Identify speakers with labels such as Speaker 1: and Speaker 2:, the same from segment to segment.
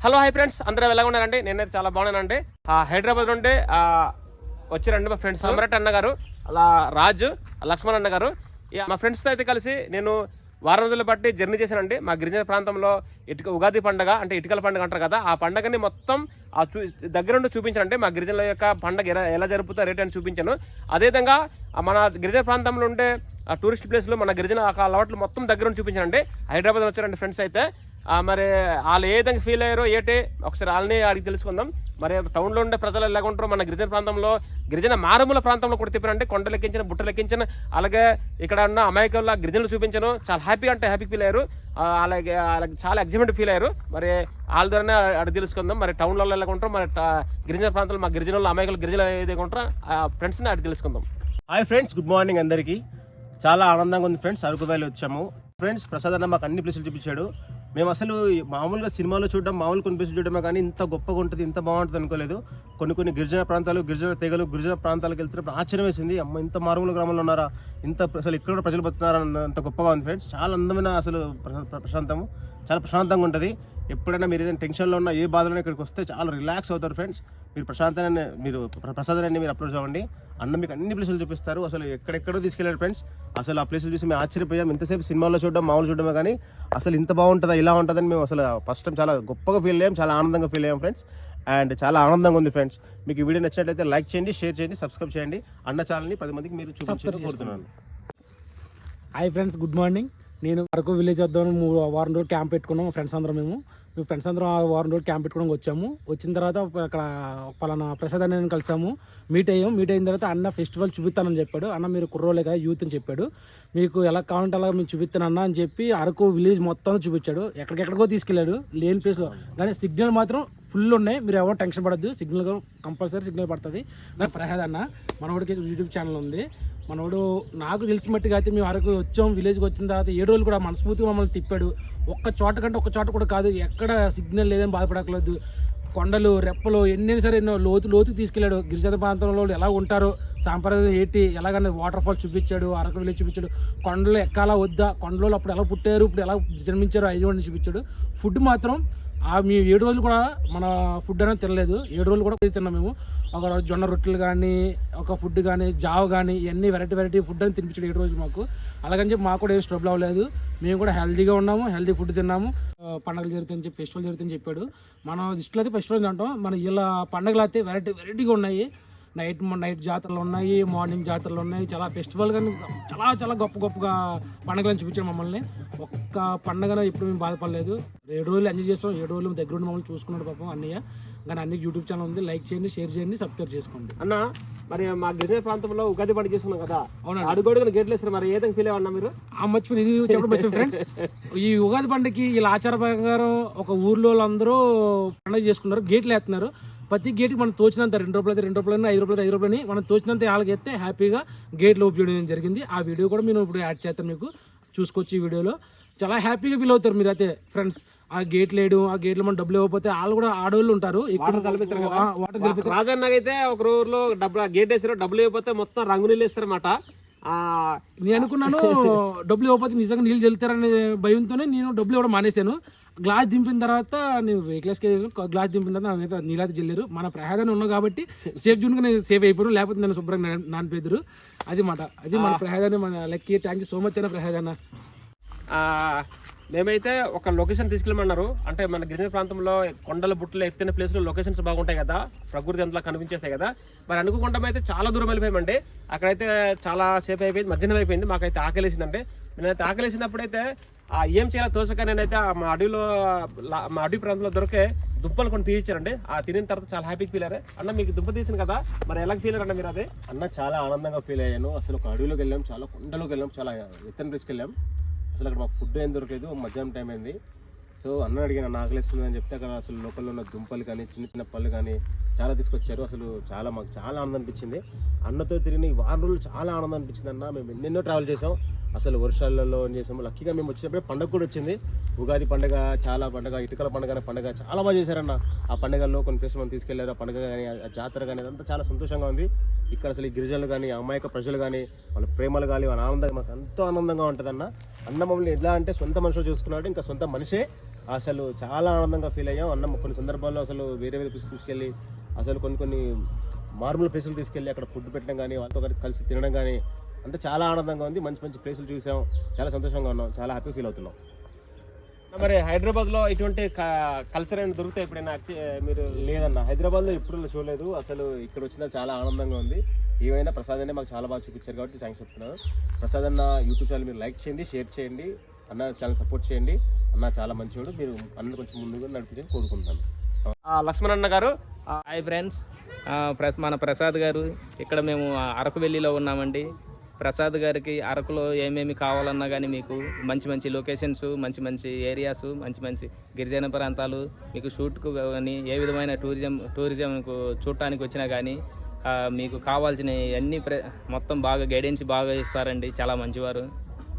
Speaker 1: Hello hi friends. అందరూ ఎలా ఉన్నారండి? నేనైతే చాలా బాగున్నానండి. ఆ, హైదరాబాద్ నుండి ఆ, వచ్చారండి మా ఫ్రెండ్స్ అమరట్ అన్న గారు అలా రాజు లక్ష్మణ్ అన్న గారు. ఇక మా ఫ్రెండ్స్తో అయితే కలిసి నేను వారం రోజులు బట్టి జర్నీ చేశానండి. మా గిరిజన ప్రాంతంలో ఇటుక ఉగాది పండగ అంటే ఇటుకల పండుగ అంటారు కదా ఆ పండగని మొత్తం ఆ చూ దగ్గరుండి చూపించానండి. మా గిరిజనుల యొక్క పండగ ఎలా ఎలా జరుపుతారు రేట్ అని చూపించాను. అదేవిధంగా మన గిరిజన ప్రాంతంలో ఉండే ఆ టూరిస్ట్ ప్లేస్లు మన గిరిజన ఆ అలవాట్లు మొత్తం దగ్గరుండి చూపించానండి. హైదరాబాద్ వచ్చారండి ఫ్రెండ్స్ అయితే మరి వాళ్ళు ఏ విధంగా ఫీల్ అయ్యారో ఏటే ఒకసారి వాళ్ళని అడిగి తెలుసుకుందాం. మరి టౌన్లో ఉండే ప్రజలు ఎలా ఉంటారో మన గిరిజన ప్రాంతంలో గిరిజన మారుమూల ప్రాంతంలో కూడా తిప్పారంటే కొండ ఎక్కించిన బుట్ట ఎక్కించిన అలాగే ఇక్కడ ఉన్న అమాయకుల గిరిజనులు చూపించను చాలా హ్యాపీ అంటే హ్యాపీ ఫీల్ అయ్యారు. అలాగే వాళ్ళకి చాలా ఎగ్జైట్మెంట్ ఫీల్ అయ్యారు. మరి వాళ్ళ ద్వారానే అడిగి తెలుసుకుందాం. మరి టౌన్లలో ఎలా ఉంటారో మరి గిరిజన ప్రాంతంలో మా గిరిజనులు అమాయకులు గిరిజన ఏదైతే ఉంటారో ఆ ఫ్రెండ్స్ని అడిగి తెలుసుకుందాం.
Speaker 2: హాయ్ ఫ్రెండ్స్ గుడ్ మార్నింగ్ అందరికీ. చాలా ఆనందంగా ఉంది ఫ్రెండ్స్ అరకు వ్యాలీ వచ్చాము. ఫ్రెండ్స్ ప్రసాద్ అన్న మాకు అన్ని ప్లేసులు చూపించాడు. మేము అసలు మామూలుగా సినిమాలో చూడడం మామూలు కొన్ని చూడడమే కానీ ఇంత గొప్పగా ఉంటుంది ఇంత బాగుంటుంది అనుకోలేదు. కొన్ని కొన్ని గిరిజన ప్రాంతాలు గిరిజన తెగలు గిరిజన ప్రాంతాలకు వెళ్తున్నప్పుడు ఆశ్చర్యం వేసింది. అమ్మ ఇంత మారుమూల గ్రామంలో ఉన్నారా? ఇంత అసలు ఇక్కడ కూడా ప్రజలు బతున్నారా అంత గొప్పగా ఉంది ఫ్రెండ్స్ చాలా అందమైన అసలు ప్రశాంతము. చాలా ప్రశాంతంగా ఉంటుంది. ఎప్పుడైనా మీరు ఏదైనా టెన్షన్లో ఉన్న ఏ బాధలో ఇక్కడికి వస్తే చాలా రిలాక్స్ అవుతారు ఫ్రెండ్స్. మీరు ప్రశాంతాన్ని మీరు ప్ర- ప్రసాదాన్ని మీరు అప్రోచ్ అవ్వండి అన్న మీకు అన్ని ప్లేసులు చూపిస్తారు. అసలు ఎక్కడెక్కడో తీసుకెళ్ళారు ఫ్రెండ్స్. అసలు ఆ ప్లేసులు చూసి మేము ఆశ్చర్యపోయాం. ఇంతసేపు సినిమాలో చూడడం మామూలు చూడడమే కానీ అసలు ఇంత బాగుంటుందా ఇలా ఉంటుందని మేము అసలు ఫస్ట్ టైం చాలా గొప్పగా ఫీల్ అయ్యాం. చాలా ఆనందంగా ఫీల్ అయ్యాం ఫ్రెండ్స్. అండ్ చాలా ఆనందంగా ఉంది ఫ్రెండ్స్. మీకు ఈ వీడియో నచ్చినట్లయితే లైక్ చేయండి షేర్ చేయండి సబ్స్క్రైబ్ చేయండి. అన్న ఛానల్ని పది మందికి మీరు చూపించాలని కోరుతున్నాను.
Speaker 3: హాయ్ ఫ్రెండ్స్ గుడ్ మార్నింగ్ నేను అరకు విలేజ్ వద్దాం మూడు వారం రోజులు క్యాంప్ పెట్టుకున్నాం ఫ్రెండ్స్ అందరం మేము. మేము ఫ్రెండ్స్ అందరం ఆ వారం రోజులు క్యాంప్ పెట్టుకోవడానికి వచ్చాము. వచ్చిన తర్వాత అక్కడ పలానా ప్రసాద్ అన్న కలిసాము. మీట్ అయ్యాము మీట్ అయిన తర్వాత అన్న ఫెస్టివల్ చూపిస్తానని చెప్పాడు. అన్న మీరు కుర్రోలే కదా యూత్ అని చెప్పాడు. మీకు ఎలా కావాలంటే అలా మేము చూపిస్తాను అన్న అని చెప్పి అరకు విలేజ్ మొత్తం చూపించాడు. ఎక్కడికెక్కడికో తీసుకెళ్ళాడు. లేని ప్లేస్లో కానీ సిగ్నల్ మాత్రం ఫుల్ ఉన్నాయి. మీరు ఎవరు టెన్షన్ పడద్దు. సిగ్నల్ కంపల్సరీ సిగ్నల్ పడుతుంది. నాకు ప్రసాద్ అన్న మనోడికి యూట్యూబ్ ఛానల్ ఉంది. మనోడు నాకు తెలిసినట్టుగా అయితే మేము అరకు వచ్చాం. విలేజ్కి వచ్చిన తర్వాత ఏడు రోజులు కూడా మనస్ఫూర్తిగా మమ్మల్ని తిప్పాడు. ఒక్క చోట కంటే ఒక్క చోట కూడా కాదు. ఎక్కడ సిగ్నల్ లేదని బాధపడకలేదు కొండలు రెప్పలు ఎన్నైనా సరే ఎన్నో లోతు లోతు తీసుకెళ్ళాడు. గిరిజన ప్రాంతంలో ఎలా ఉంటారో? సాంప్రదాయం ఏంటి? ఎలాగన్నా వాటర్ ఫాల్స్ చూపించాడు అరకు వెళ్ళి చూపించాడు. కొండలు ఎక్కాలా వద్దా? కొండలు అప్పుడు ఎలా పుట్టారు? ఇప్పుడు ఎలా జన్మించారు అయ్యవాడిని చూపించాడు. ఫుడ్ మాత్రం మేము ఏడు రోజులు కూడా మన ఫుడ్ అనేది తినలేదు. ఏడు రోజులు కూడా తిన్నాం మేము. ఒక రోజు జొన్న రొట్టెలు కానీ ఒక ఫుడ్ కానీ జావ కానీ ఇవన్నీ వెరైటీ వెరైటీ ఫుడ్ అని తినిపించాడు ఏడు రోజులు మాకు. అలాగని చెప్పి మాకు కూడా ఏం స్ట్రబుల్ అవ్వలేదు. మేము కూడా హెల్తీగా ఉన్నాము హెల్తీ ఫుడ్ తిన్నాము. పండుగలు పండగలు జరుగుతాయని చెప్పి ఫెస్టివల్ జరుగుతాయని చెప్పాడు. మన దృష్టిలో అయితే ఫెస్టివల్ అంటాం మన ఇలా పండగలు అయితే వెరైటీ వెరైటీగా ఉన్నాయి. నైట్ నైట్ జాతరలు ఉన్నాయి మార్నింగ్ జాతరలు ఉన్నాయి. చాలా ఫెస్టివల్ కానీ చాలా చాలా గొప్ప గొప్పగా పండుగలను చూపించారు మమ్మల్ని. ఒక్క పండగన ఇప్పుడు మేము బాధపడలేదు. ఏడు రోజులు ఎంజాయ్ చేస్తాం. ఏడు రోజులు దగ్గర ఉండి మమ్మల్ని చూసుకున్నాడు పాపం అన్నయ్య. కానీ అన్ని యూట్యూబ్ ఛానల్ ఉంది. లైక్ చేయండి షేర్ చేయండి సబ్స్క్రైబ్ చేసుకోండి.
Speaker 1: అన్న మరి మా గిరిజన ప్రాంతంలో ఉగాది పండుగ చేసుకున్నాం కదా.
Speaker 3: అవునండి.
Speaker 1: అడుగడుగున గేట్లు వేస్తారు మరి. ఏ విధంగా ఫీల్ అవ్వన్నా మీరు?
Speaker 3: ఆ మర్చిపోయి ఇది చెప్పడం మర్చిపోయి ఫ్రెండ్స్ ఈ ఉగాది పండుగకి వీళ్ళ ఆచార ప్రకారం ఒక ఊర్లో వాళ్ళందరూ పండుగ చేసుకున్నారు గేట్లు వేస్తున్నారు ప్రతి గేట్కి మనం తోచినంత రెండు రూపాయలు అయితే రెండు రూపాయలు ఐదు రూపాయలు ఐదు రూపాయలు మనం తోచినంత వాళ్ళకి ఎత్తే హ్యాపీగా గేట్లు ఓపెన్ చేయడం జరిగింది. ఆ వీడియో కూడా నేను ఇప్పుడు యాడ్ చేస్తాను మీకు. చూసుకోవచ్చు ఈ వీడియోలో చాలా హ్యాపీగా ఫీల్ అవుతారు మీరు అయితే ఫ్రెండ్స్ ఆ గేట్ లేడు ఆ గేట్లు మనం డబ్బులు ఇవ్వకపోతే వాళ్ళు కూడా ఆడవాళ్ళు ఉంటారు.
Speaker 1: వాటర్ తలపిస్తారు. రాజన్నకైతే ఒక ఊర్లో డబ్బులు గేట్ వేసారు డబ్బులు ఇవ్వకపోతే మొత్తం రంగు నీళ్ళు వేస్తారన్నమాట. ఆ
Speaker 3: నేను అనుకున్నాను డబ్బులు ఇవ్వకపోతే నిజంగా నీళ్ళు చెల్లుతారనే భయంతోనే నేను డబ్బులు ఇవ్వడం మానేశాను. గ్లాస్ దింపిన తర్వాత నేను వెహికల్స్కి గ్లాస్ దింపిన తర్వాత నా మీద నీళ్ళైతే చెల్లారు మన ప్రహాదాన్ని ఉన్నాం కాబట్టి సేఫ్ జూన్గా నేను సేఫ్ అయిపోయాను. లేకపోతే నేను శుభ్రంగా నానిపోయారు అది మాట. అది మన ప్రహాదాన్ని మన lucky. Thank you so much అన్న ప్రహాదన్న
Speaker 1: మేమైతే ఒక లొకేషన్ తీసుకెళ్ళమన్నారు. అంటే మన గిరిజన ప్రాంతంలో కొండల బుట్టలు ఎత్తిన ప్లేస్లో లొకేషన్స్ బాగుంటాయి కదా. ప్రకృతి అంతలా కనిపించేస్తాయి కదా. మరి అనుకోకుండా అయితే చాలా దూరం వెళ్ళిపోయామండి. అక్కడైతే చాలా సేపు అయిపోయింది మధ్యాహ్నం అయిపోయింది. మాకైతే ఆకలేసిందంటే నేనైతే ఆకలేసినప్పుడైతే ఆ ఏం చేయాలో తోచక నేనైతే మా అడవిలో మా అడవి ప్రాంతంలో దొరికే దుంపలు కొన్ని తీయించారండి ఆ తినిన తర్వాత చాలా హ్యాపీగా ఫీల్ అయ్యారు. అన్న మీకు దుంప తీసింది కదా మరి ఎలా ఫీల్ అయ్యారన్న మీరు అదే?
Speaker 2: అన్న చాలా ఆనందంగా ఫీల్ అయ్యాను. అసలు ఒక అడవిలోకి వెళ్ళాం చాలా కొండలోకి వెళ్ళాం చాలా ఎత్తన తీసుకెళ్ళాం అసలు అక్కడ మాకు ఫుడ్ ఏం దొరకలేదు మధ్యాహ్నం టైం అయింది. సో అన్న అడిగిన నాకు ఆకలిస్తుంది అని చెప్తే అక్కడ అసలు లోకల్లో ఉన్న దుంపలు కానీ చిన్న చిన్న పళ్ళు కానీ చాలా తీసుకొచ్చారు. అసలు చాలా మాకు చాలా ఆనందం అనిపించింది. అన్నతో తిరిగిన ఈ వారం రోజులు చాలా ఆనందం అనిపించింది అన్న. మేము ఎన్నెన్నో ట్రావెల్ చేసాం అసలు వర్షాలలో ఏం చేసాము. లక్కీగా మేము వచ్చినప్పుడే పండగ కూడా వచ్చింది. ఉగాది పండగ చాలా పండగ ఇటుకల పండగ పండగ చాలా బాగా చేశారన్న. ఆ పండగల్లో కొన్ని ప్లేస్ మనం తీసుకెళ్ళారు. ఆ పండగ కానీ ఆ జాతర కానీ అదంతా చాలా సంతోషంగా ఉంది. ఇక్కడ అసలు ఈ గిరిజనులు కానీ అమాయక ప్రజలు కానీ వాళ్ళ ప్రేమలు కానీ వాళ్ళ ఆనందం మాకు ఎంతో ఆనందంగా ఉంటుందన్న. అన్న మమ్మల్ని ఎలా అంటే సొంత మనుషులు చూసుకున్నాడు. ఇంకా సొంత మనిషే. అసలు చాలా ఆనందంగా ఫీల్ అయ్యాం. అన్న కొన్ని సందర్భాల్లో అసలు వేరే వేరే ప్లేస్ తీసుకెళ్ళి అసలు కొన్ని కొన్ని మార్మల్ ప్లేసులు తీసుకెళ్ళి అక్కడ ఫుడ్ పెట్టడం కానీ వాళ్ళతో కలిసి తినడం కానీ అంతా చాలా ఆనందంగా ఉంది. మంచి మంచి ప్లేసులు చూసాం. చాలా సంతోషంగా ఉన్నాం. చాలా హ్యాపీ ఫీల్ అవుతున్నాం.
Speaker 1: మరి హైదరాబాద్లో ఇటువంటి కల్చర్ అనేది దొరుకుతాయి ఎప్పుడైనా? మీరు
Speaker 2: లేదన్న. హైదరాబాద్లో ఎప్పుడు చూడలేదు. అసలు ఇక్కడ వచ్చిన చాలా ఆనందంగా ఉంది. ఏమైనా ప్రసాద్ అనే మాకు చాలా బాగా చూపించారు కాబట్టి థ్యాంక్స్ చెప్తున్నాను. ప్రసాద్ అన్న యూట్యూబ్ ఛానల్ మీరు లైక్ చేయండి షేర్ చేయండి. అన్న ఛానల్ సపోర్ట్ చేయండి. అన్న చాలా మంచివాడు. మీరు అన్న కొంచెం ముందుగా నడిపించని కోరుకుంటాను
Speaker 1: ఆ, లక్ష్మణ్ అన్న గారు.
Speaker 4: హాయ్ ఫ్రెండ్స్ మన ప్రసాద్ గారు. ఇక్కడ మేము అరకువెల్లిలో ఉన్నామండి. ప్రసాద్ గారికి అరకులో ఏమేమి కావాలన్నా కానీ మీకు మంచి మంచి లొకేషన్స్ మంచి మంచి ఏరియాస్ మంచి మంచి గిరిజన ప్రాంతాలు మీకు షూట్కు కానీ ఏ విధమైన టూరిజం టూరిజంకు చూడటానికి వచ్చినా కానీ మీకు కావాల్సిన అన్ని ప్ర మొత్తం బాగా గైడెన్స్ బాగా ఇస్తారండి. చాలా మంచివారు.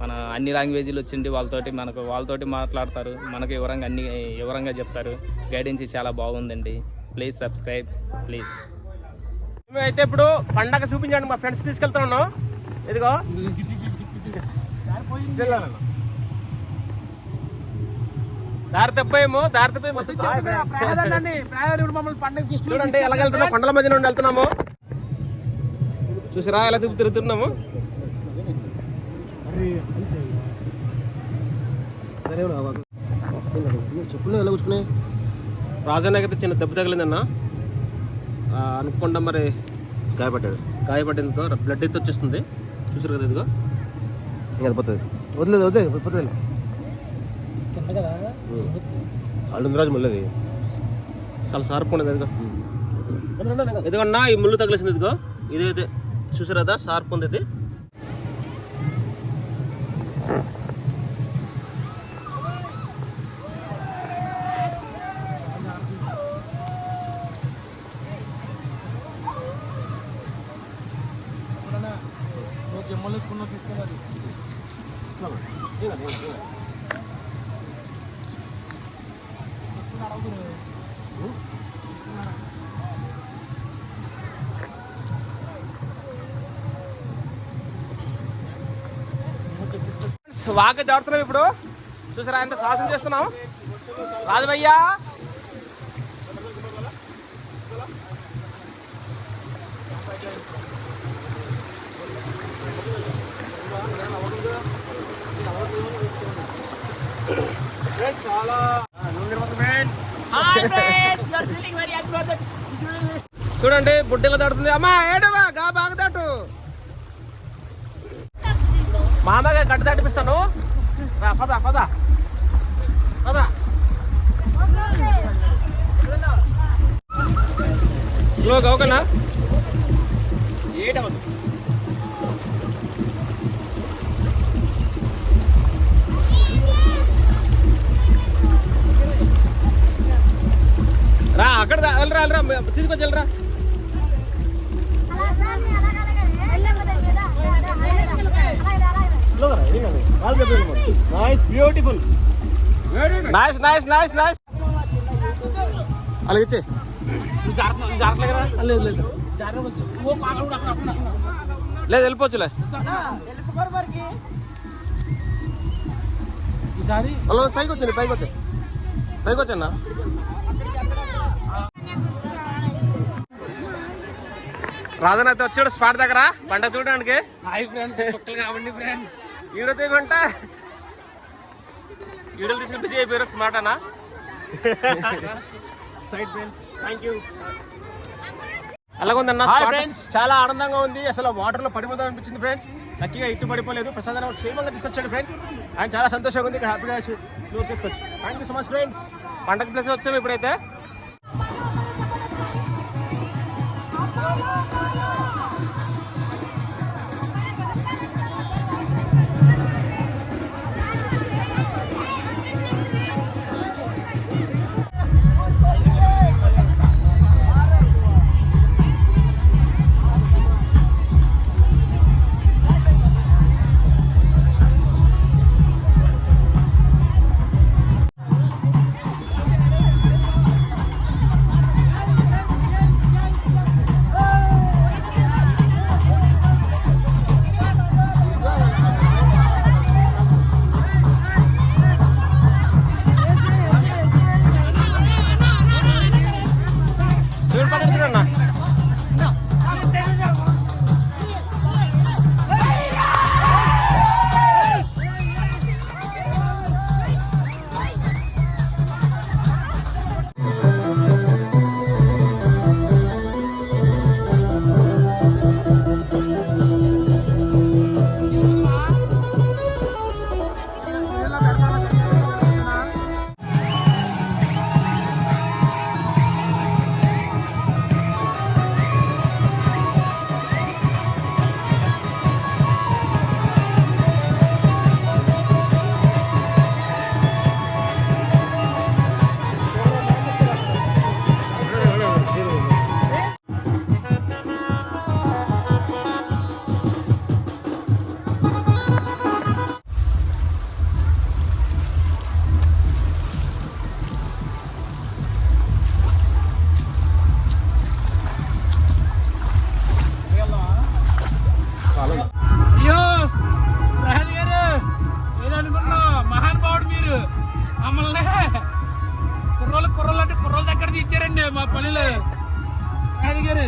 Speaker 4: మన అన్ని లాంగ్వేజీలు వచ్చిండి వాళ్ళతోటి మనకు వాళ్ళతోటి మాట్లాడతారు. మనకు వివరంగా అన్ని వివరంగా చెప్తారు. గైడెన్స్ చాలా బాగుందండి. ప్లీజ్ సబ్స్క్రైబ్ ప్లీజ్
Speaker 1: మేమైతే ఇప్పుడు పండగ చూపించండి మా ఫ్రెండ్స్ తీసుకెళ్తున్నాను ఇదిగో. దారి తప్పేమో దారి తప్పేమో. చూడండి ఎలా వెళ్తున్నాం కొండల మధ్య నుండి వెళ్తున్నాము. చూసిరా ఎలా తిప్పి తిరుగుతున్నాము?
Speaker 2: చెప్పులు ఎలా కూర్చున్నాయి
Speaker 1: రాజన్నకైతే చిన్న దెబ్బ తగిలిందన్న ఆ, అనుకోకుండా మరి
Speaker 2: గాయపడ్డాడు.
Speaker 1: గాయపడిందితో బ్లడ్ అయితే వచ్చేస్తుంది. చూసారు కదా ఇదిగో?
Speaker 2: ఇంకా పోతుంది. వదిలేదు వదిలేదు పోతుంది. అల్లుందిరాజు ముల్లది
Speaker 1: చాలా షార్ప్ ఉండదు ఇదిగో ఇదిగోన్నా ఈ ముళ్ళు తగిలేసింది ఇదిగో. ఇదైతే చూసారు కదా షార్ప్ ఉంది ఇది. వాక దాడుతున్నాం ఇప్పుడు? చూసారా ఎంత సాహసం చేస్తున్నాం రాజభయ్యా చూడండి బుడ్డగా దాడుతుంది. అమ్మా ఏడవా గా బాగా దాటు మామగా గడ్డ దాటిపిస్తాను. రా పద పద. పద. స్లోగా ఓకేనా రా అక్కడ వెళ్ళరా వెళ్ళరా తీసుకొచ్చి వెళ్ళరా.
Speaker 2: Beautiful
Speaker 1: nice nice nice nice అలాగే లేదు వెళ్ళిపోవచ్చులే.
Speaker 3: ఈసారి
Speaker 1: పైకి వచ్చింది పైకి వచ్చి పైకి వచ్చన్నా రాజన్ అయితే వచ్చాడు స్పాట్ దగ్గర పంట చూడడానికి.
Speaker 3: Hi friends friends.
Speaker 1: ఈడో తీయమంట ఈడలు తీసుకుని బిజీ అయిపోయారు స్మార్ట్ అన్న
Speaker 2: side friends thank you
Speaker 1: spot?
Speaker 2: Friends చాలా ఆనందంగా ఉంది. అసలు వాటర్లో పడిపోదాం అనిపించింది ఫ్రెండ్స్ లక్కీగా ఇటు పడిపోలేదు. ప్రసాద్ క్షేమంగా తీసుకొచ్చాడు ఫ్రెండ్స్ ఆయన చాలా సంతోషంగా ఉంది. ఇక్కడ హ్యాపీగా టూర్ చేసుకోవచ్చు. Thank you so much friends
Speaker 1: పండగ ప్లేస్ వచ్చాము ఇప్పుడైతే.
Speaker 3: பள்ளியில் யாருக்காரு